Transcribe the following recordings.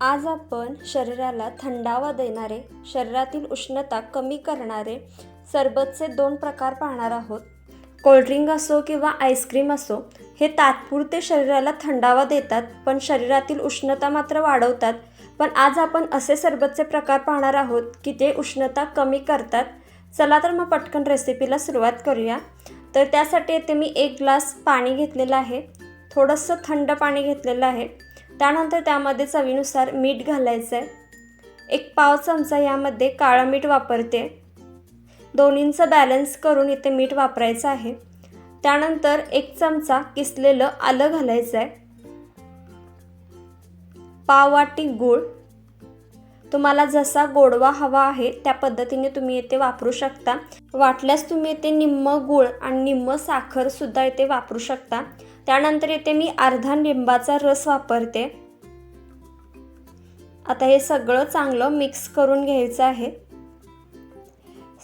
आज आपण शरीराला थंडावा देणारे शरीरातील उष्णता कमी करणारे सरबतचे दोन प्रकार पाहणार आहोत. कोल्ड्रिंक असो किंवा आईस्क्रीम असो हे तात्पुरते शरीराला थंडावा देतात पण शरीरातील उष्णता मात्र वाढवतात. पण आज आपण असे सरबतचे प्रकार पाहणार आहोत की ते उष्णता कमी करतात. चला तर मग पटकन रेसिपीला सुरुवात करूया. तर त्यासाठी येथे मी एक ग्लास पाणी घेतलेलं आहे. थोडंसं थंड पाणी घेतलेलं आहे. त्यानंतर त्यामध्ये चवीनुसार मीठ घालायचं आहे एक पाव चमचा यामध्ये काळं मीठ वापरते. दोन्हींचं बॅलन्स करून इथे मीठ वापरायचं आहे. त्यानंतर एक चमचा किसलेलं आलं घालायचं आहे पाव वाटी गूळ तुम्हाला जसा गोडवा हवा आहे त्या पद्धतीने तुम्ही येथे वापरू शकता. वाटल्यास तुम्ही येथे निम्म गूळ आणि निम्म साखरसुद्धा येथे वापरू शकता. त्यानंतर येथे मी अर्धा लिंबाचा रस वापरते. आता हे सगळं चांगलं मिक्स करून घ्यायचं आहे.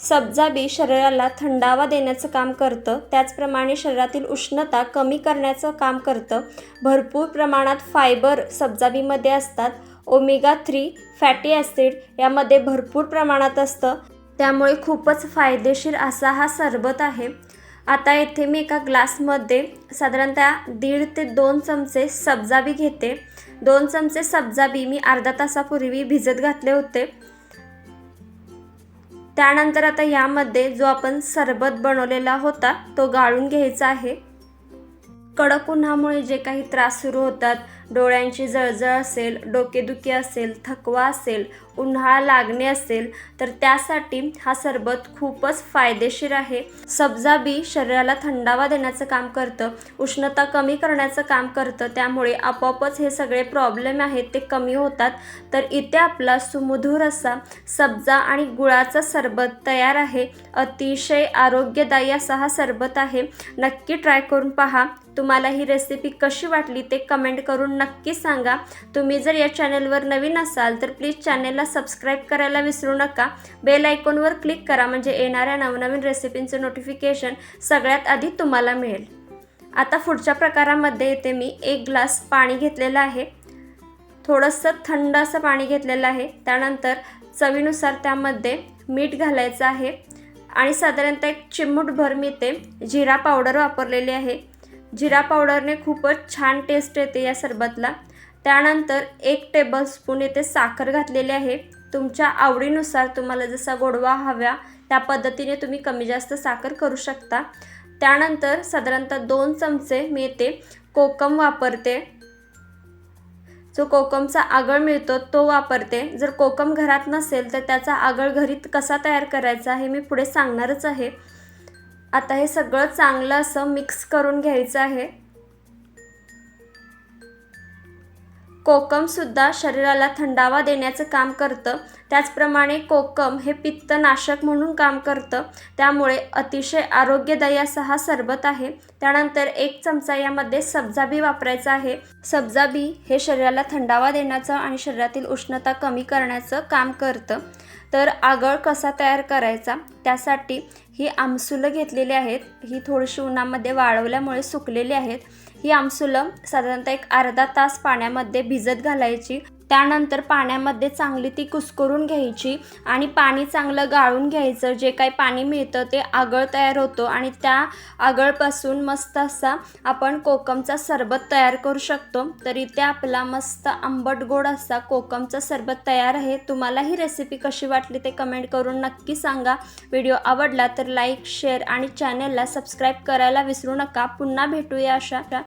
सब्जा बी शरीराला थंडावा देण्याचं काम करतं. त्याचप्रमाणे शरीरातील उष्णता कमी करण्याचं काम करतं. भरपूर प्रमाणात फायबर सब्जाबीमध्ये असतात. ओमेगा थ्री फॅटी ॲसिड यामध्ये भरपूर प्रमाणात असतं. त्यामुळे खूपच फायदेशीर असा हा सरबत आहे. आता येथे मी एका ग्लासमध्ये साधारणतः दीड ते दोन चमचे सब्जा बी घेते. दोन चमचे सब्जा बी मी अर्धा तासापूर्वी भिजत घातले होते. त्यानंतर आता यामध्ये जो आपण सरबत बनवलेला होता तो गाळून घ्यायचा आहे. कडक उन्हामुळे जे काही त्रास सुरू होतात डोळ्यांची जळजळ असेल डोकेदुखी असेल थकवा असेल उन्हाळा लागणे असेल तर त्यासाठी हा सरबत खूपच फायदेशीर आहे. सब्जा बी शरीराला थंडावा देण्याचं काम करतं उष्णता कमी करण्याचं काम करतं त्यामुळे आपोआपच हे सगळे प्रॉब्लेम आहेत ते कमी होतात. तर इथे आपला सुमधुर असा सब्जा आणि गुळाचा सरबत तयार आहे. अतिशय आरोग्यदायी असा हा सरबत आहे. नक्की ट्राय करून पहा. तुम्हाला ही रेसिपी कशी वाटली ते कमेंट करून नक्की सांगा. तुम्ही जर या चॅनलवर नवीन असाल तर प्लीज चॅनलला सबस्क्राईब करायला विसरू नका. बेल आयकॉनवर क्लिक करा म्हणजे येणाऱ्या नवनवीन रेसिपींचं नोटिफिकेशन सगळ्यात आधी तुम्हाला मिळेल. आता पुढच्या प्रकारामध्ये येते मी. एक ग्लास पाणी घेतलेलं आहे. थोडंसं थंड असं पाणी घेतलेलं आहे. त्यानंतर चवीनुसार त्यामध्ये मीठ घालायचं आहे. आणि साधारणतः एक चिमूटभर मी ते जिरा पावडर वापरलेली आहे. जिरा पावडरने खूपच छान टेस्ट येते या सरबतला. त्यानंतर एक टेबलस्पून येथे साखर घातलेली आहे. तुमच्या आवडीनुसार तुम्हाला जसा गोडवा हव्या त्या पद्धतीने तुम्ही कमी जास्त साखर करू शकता. त्यानंतर साधारणतः दोन चमचे मी येथे कोकम वापरते. जो कोकमचा आगळ मिळतो तो वापरते. जर कोकम घरात नसेल तर त्याचा आगळ घरी कसा तयार करायचा हे मी पुढे सांगणारच आहे. आता हे सगळं चांगलं असं मिक्स करून घ्यायचं आहे. कोकमसुद्धा शरीराला थंडावा देण्याचं काम करतं. त्याचप्रमाणे कोकम हे पित्तनाशक म्हणून काम करतं. त्यामुळे अतिशय आरोग्यदायी असा हा सरबत आहे. त्यानंतर एक चमचा यामध्ये सब्जाबी वापरायचा आहे. सब्जाबी हे शरीराला थंडावा देण्याचं आणि शरीरातील उष्णता कमी करण्याचं काम करतं. तर आगळ कसा तयार करायचा? त्यासाठी ही आमसुलं घेतलेली आहेत. ही थोडीशी उन्हामध्ये वाळवल्यामुळे सुकलेली आहेत. ही आमसुलं साधारणतः एक अर्धा तास पाण्यामध्ये भिजत घालायची. त्यानंतर पाण्यामध्ये चांगली ती कुस्करून घ्यायची आणि पाणी चांगलं गाळून घ्यायचं. जे काही पाणी मिळतं ते आगळ तयार होतो आणि त्या आगळपासून मस्त असा आपण कोकमचा सरबत तयार करू शकतो. तर इथे आपला मस्त आंबट गोड असा कोकमचा सरबत तयार आहे. तुम्हाला ही रेसिपी कशी वाटली ते कमेंट करून नक्की सांगा. व्हिडिओ आवडला तर लाईक शेअर आणि चॅनेलला सबस्क्राईब करायला विसरू नका. पुन्हा भेटूया अशा